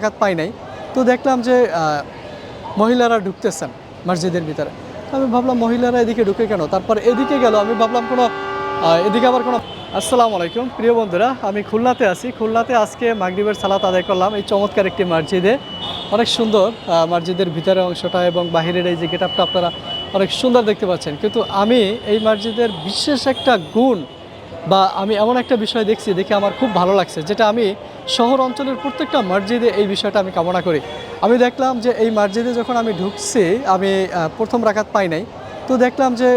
টাকাত পাই নাই। তো দেখলাম যে মহিলারা ঢুকতেছেন মসজিদের ভিতরে। আমি ভাবলাম, মহিলারা এদিকে ঢুকে কেন? তারপর এদিকে গেল। আমি ভাবলাম, কোনো এদিকে আবার কোনো, আসসালামু আলাইকুম। প্রিয় বন্ধুরা, আমি খুলনাতে আছি। খুলনাতে আজকে মাগরিবের সালাত আদায় করলাম এই চমৎকার একটি মসজিদে। অনেক সুন্দর মসজিদের ভিতরে অংশটা এবং বাহিরের এই যে গেটআপটা আপনারা অনেক সুন্দর দেখতে পাচ্ছেন। কিন্তু আমি এই মসজিদের বিশেষ একটা গুণ বা আমি এমন একটা বিষয় দেখছি, দেখে আমার খুব ভালো লাগছে, যেটা আমি শহর অঞ্চলের প্রত্যেকটা মসজিদে এই বিষয়টা আমি কামনা করি। আমি দেখলাম যে এই মসজিদে যখন আমি ঢুকছি, আমি প্রথম রাখাত পাই নাই। তো দেখলাম যে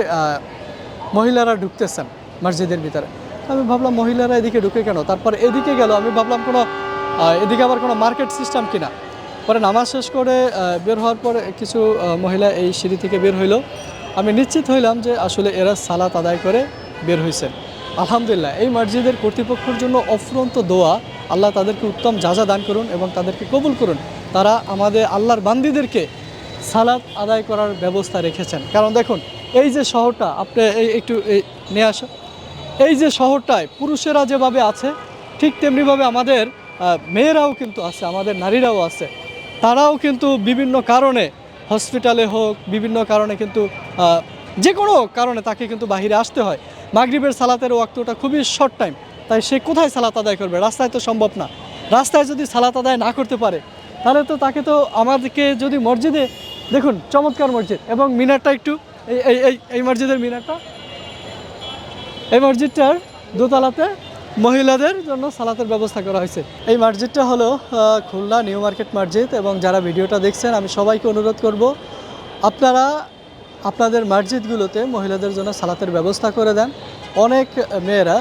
মহিলারা ঢুকতেছেন মসজিদের ভিতরে। আমি ভাবলাম, মহিলারা এদিকে ঢুকে কেন? তারপর এদিকে গেল। আমি ভাবলাম কোনো এদিকে আবার কোনো মার্কেট সিস্টেম কিনা? পরে নামাজ শেষ করে বের হওয়ার পর কিছু মহিলা এই সিঁড়ি থেকে বের হইল। আমি নিশ্চিত হইলাম যে আসলে এরা সালাত আদায় করে বের হয়েছেন আলহামদুলিল্লাহ, এই মসজিদের কর্তৃপক্ষের জন্য অফুরন্ত দোয়া আল্লাহ তাদেরকে উত্তম যাজা দান করুন এবং তাদেরকে কবুল করুন, তারা আমাদের আল্লাহর বান্দিদেরকে সালাত আদায় করার ব্যবস্থা রেখেছেন। কারণ দেখুন, এই যে শহরটা, আপনি একটু নিয়ে আসো এই যে শহরটায় পুরুষেরা যেভাবে আছে, ঠিক তেমনিভাবে আমাদের মেয়েরাও কিন্তু আছে, আমাদের নারীরাও আছে। তারাও কিন্তু বিভিন্ন কারণে, হসপিটালে হোক, বিভিন্ন কারণে কিন্তু যে কোনো কারণে তাকে কিন্তু বাহিরে আসতে হয়। মাগরিবের সালাতের ওয়াক্তটা খুবই শর্ট টাইম তাই সে কোথায় সালাত আদায় করবে? রাস্তায় তো সম্ভব না। রাস্তায় যদি সালাত আদায় না করতে পারে, তাহলে তো তাকে তো আমাদেরকে যদি মসজিদে, দেখুন, চমৎকার মসজিদ এবং মিনারটা একটু, এই এই এই মসজিদের মিনারটা, এই মসজিদটার দোতলাতে মহিলাদের জন্য সালাতের ব্যবস্থা করা হয়েছে। এই মসজিদটা হলো খুলনা নিউ মার্কেট মসজিদ এবং যারা ভিডিওটা দেখছেন, আমি সবাইকে অনুরোধ করব, আপনারা আপনাদের মসজিদগুলোতে মহিলাদের জন্য সালাতের ব্যবস্থা করে দেন। অনেক মেয়েরা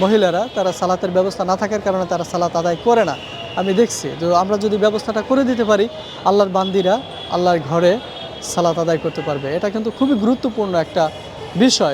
মহিলারা তারা সালাতের ব্যবস্থা না থাকার কারণে তারা সালাত আদায় করে না। আমি দেখছি তো আমরা যদি ব্যবস্থাটা করে দিতে পারি, আল্লাহর বান্দিরা আল্লাহর ঘরে সালাত আদায় করতে পারবে। এটা কিন্তু খুবই গুরুত্বপূর্ণ একটা বিষয়।